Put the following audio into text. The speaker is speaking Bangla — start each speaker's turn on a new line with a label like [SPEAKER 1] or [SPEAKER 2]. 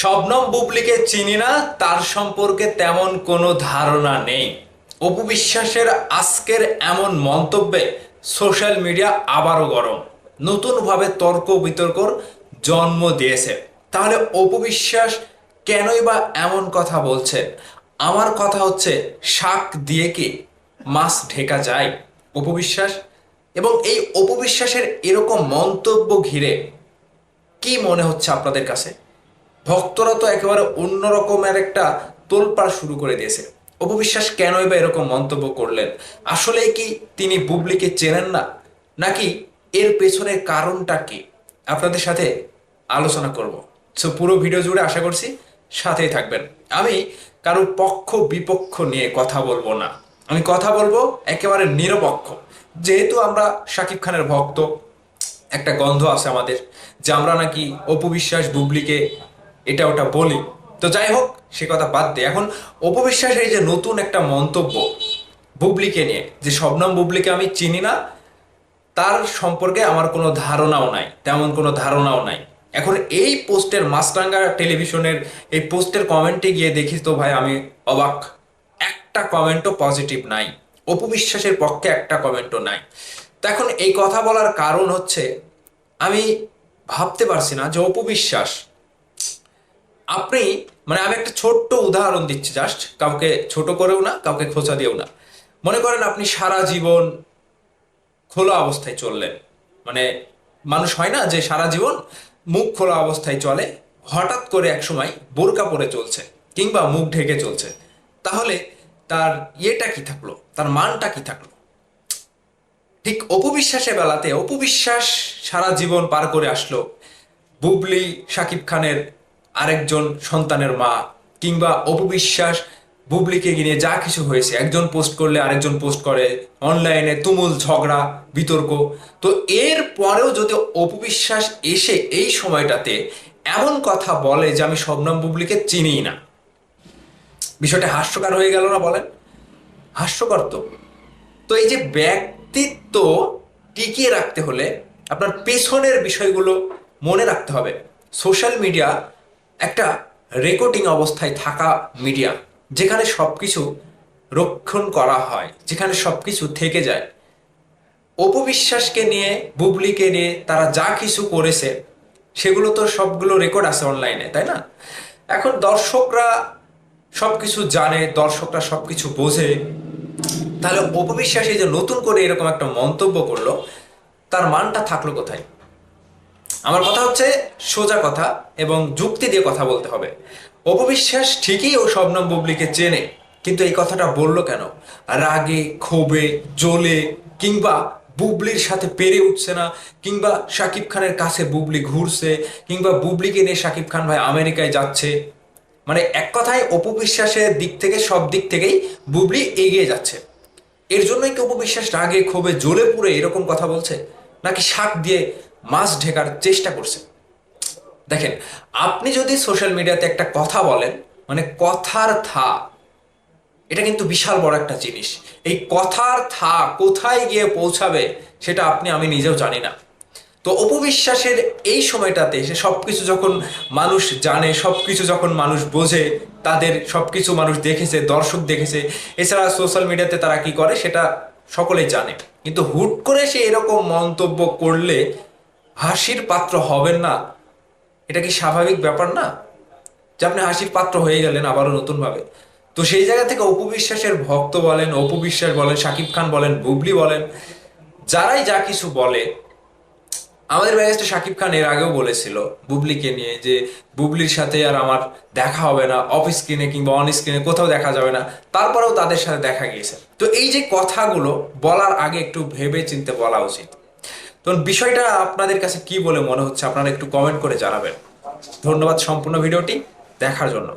[SPEAKER 1] শবনম বুবলিকে চিনি না, তার সম্পর্কে তেমন কোনো ধারণা নেই। অপু বিশ্বাসের আজকের এমন মন্তব্যে সোশ্যাল মিডিয়া আবারও গরম। নতুনভাবে তর্ক বিতর্কর জন্ম দিয়েছে। তাহলে অপু বিশ্বাস কেনই বা এমন কথা বলছেন? আমার কথা হচ্ছে, শাক দিয়ে কি মাছ ঢেকা যায়? অপু বিশ্বাস? এবং এই অপু বিশ্বাসের এরকম মন্তব্য ঘিরে কি মনে হচ্ছে আপনাদের কাছে? ভক্তরা তো একেবারে অন্য রকমের একটা তোলপাড় শুরু করে দিয়েছে। অপবিশ্বাস কেনই বা এরকম মন্তব্য করলেন? আসলে কি তিনি বুবলিকে চেনেন না? নাকি এর পেছনের কারণটা কি? আপনাদের সাথে আলোচনা করব। সো পুরো ভিডিও জুড়ে আশা করছি সাথেই থাকবেন। আমি কারও পক্ষ, বিপক্ষ নিয়ে কথা বলব না। আমি কথা বলব একেবারে নিরপেক্ষ। যেহেতু আমরা শাকিব খানের ভক্ত, একটা গন্ধ আছে আমাদের যে আমরা নাকি অপু বিশ্বাস, বুবলিকে এটা ওটা বলি। তো যাই হোক, সে কথা বাদ দে। এখন অপু বিশ্বাসের এই যে নতুন একটা মন্তব্য বুবলিকে নিয়ে, যে শবনম বুবলিকে আমি চিনি না, তার সম্পর্কে আমার কোনো ধারণাও নাই, তেমন কোনো ধারণাও নাই। এখন এই পোস্টের মাছরাঙ্গা টেলিভিশনের, এই পোস্টের কমেন্টে গিয়ে দেখি তো ভাই, আমি অবাক। একটা কমেন্টও পজিটিভ নাই। অপবিশ্বাসের পক্ষে একটা কমেন্টও নাই। তো এখন এই কথা বলার কারণ হচ্ছে, আমি ভাবতে পারছি না যে অপু বিশ্বাস আপনি মানে আমি একটা ছোট্ট উদাহরণ দিচ্ছি জাস্ট কাউকে ছোট করেও না, কাউকে খোঁচা দিয়েও না। মনে করেন আপনি সারা জীবন খোলা অবস্থায় চললেন। মানে মানুষ হয় না যে সারা জীবন মুখ খোলা অবস্থায় চলে, হঠাৎ করে এক সময় বোরকা পরে চলছে কিংবা মুখ ঢেকে চলছে। তাহলে তার ইয়েটা কি থাকল? তার মানটা কি থাকল? ঠিক অপবিশ্বাসের বেলাতে, অপবিশ্বাস সারা জীবন পার করে আসলো বুবলি, শাকিব খানের আরেকজন সন্তানের মা, কিংবা অপবিশ্বাস বুবলিকে নিয়ে যা কিছু হয়েছে, একজন পোস্ট করলে আরেকজন পোস্ট করে অনলাইনে তুমুল ঝগড়া, বিতর্ক। তো এর পরেও যদি অপবিশ্বাস এসে এই সময়টাতে এমন কথা বলে যে আমি শবনম বুবলিকে চিনিই না। বিষয়টা হাস্যকর হয়ে গেল না বলেন? হাস্যকর তো। তো এই যে ব্যক্তিত্ব টিকিয়ে রাখতে হলে আপনার পেছনের বিষয়গুলো মনে রাখতে হবে। সোশ্যাল মিডিয়া একটা রেকর্ডিং অবস্থায় থাকা মিডিয়া যেখানে সব কিছু রক্ষণ করা হয়, যেখানে সব কিছু থেকে যায়। অপবিশ্বাসকে নিয়ে, বুবলিকে নিয়ে তারা যা কিছু করেছে, সেগুলো তো সবগুলো রেকর্ড আছে অনলাইনে তাই না? এখন দর্শকরা সব কিছু জানে, দর্শকরা সব কিছু বোঝে। তাহলে অপবিশ্বাস যে নতুন করে এরকম একটা মন্তব্য করল, তার মানটা থাকল কোথায়? আমার কথা হচ্ছে সোজা কথা এবং যুক্তি দিয়ে কথা বলতে হবে। অপবিশ্বাস ঠিকই ও শবনম বুবলিকে চেনে, কিন্তু এই কথাটা বলল কেন? রাগে, ক্ষোভে জ্বলে কিংবা বুবলির সাথে পেরে উঠছে না, কিংবা শাকিব খানের কাছে বুবলি ঘুরছে, কিংবা বুবলিকে নিয়ে শাকিব খান ভাই আমেরিকায় যাচ্ছে। মানে এক কথায় অপবিশ্বাসের দিক থেকে, সব দিক থেকেই বুবলি এগিয়ে যাচ্ছে। এর জন্যই কি অপবিশ্বাস রাগে, ক্ষোভে জ্বলে পুড়ে এরকম কথা বলছে? নাকি শাক দিয়ে মাছ ঢেকার চেষ্টা করছে দেখেন, আপনি যদি সোশ্যাল মিডিয়াতে একটা কথা বলেন মানে কথার থা, এটা কিন্তু বিশাল বড় একটা জিনিস। এই কথার থা কোথায় গিয়ে পৌঁছাবে, সেটা আপনি, আমি নিজেও জানি না। তো অপবিশ্বাসের এই সময়টাতে সে সবকিছু যখন মানুষ জানে সব কিছু যখন মানুষ বোঝে, তাদের সব কিছু মানুষ দেখেছে, দর্শক দেখেছে, এছাড়া সোশ্যাল মিডিয়াতে তারা কি করে, সেটা সকলেই জানে। কিন্তু হুট করে সে এরকম মন্তব্য করলে হাসির পাত্র হবেন না। এটা কি স্বাভাবিক ব্যাপার না? যে আপনি হাসির পাত্র হয়ে গেলেন আবারও নতুনভাবে। তো সেই জায়গা থেকে অপবিশ্বাসের ভক্ত বলেন অপবিশ্বাস বলেন, শাকিব খান বলেন, বুবলি বলেন, যারাই যা কিছু বলে। আমাদের ব্যাগেজটা শাকিব খান এর আগেও বলেছিল বুবলিকে নিয়ে যে বুবলির সাথে আর আমার দেখা হবে না অফ স্ক্রিনে কিংবা অন স্ক্রিনে কোথাও দেখা যাবে না। তারপরেও তাদের সাথে দেখা গিয়েছে। তো এই যে কথাগুলো বলার আগে একটু ভেবে চিনতে বলা উচিত। তো বিষয়টা আপনাদের কাছে কি বলে মনে হচ্ছে? আপনারা একটু কমেন্ট করে জানাবেন। ধন্যবাদ সম্পূর্ণ ভিডিওটি। দেখার জন্য।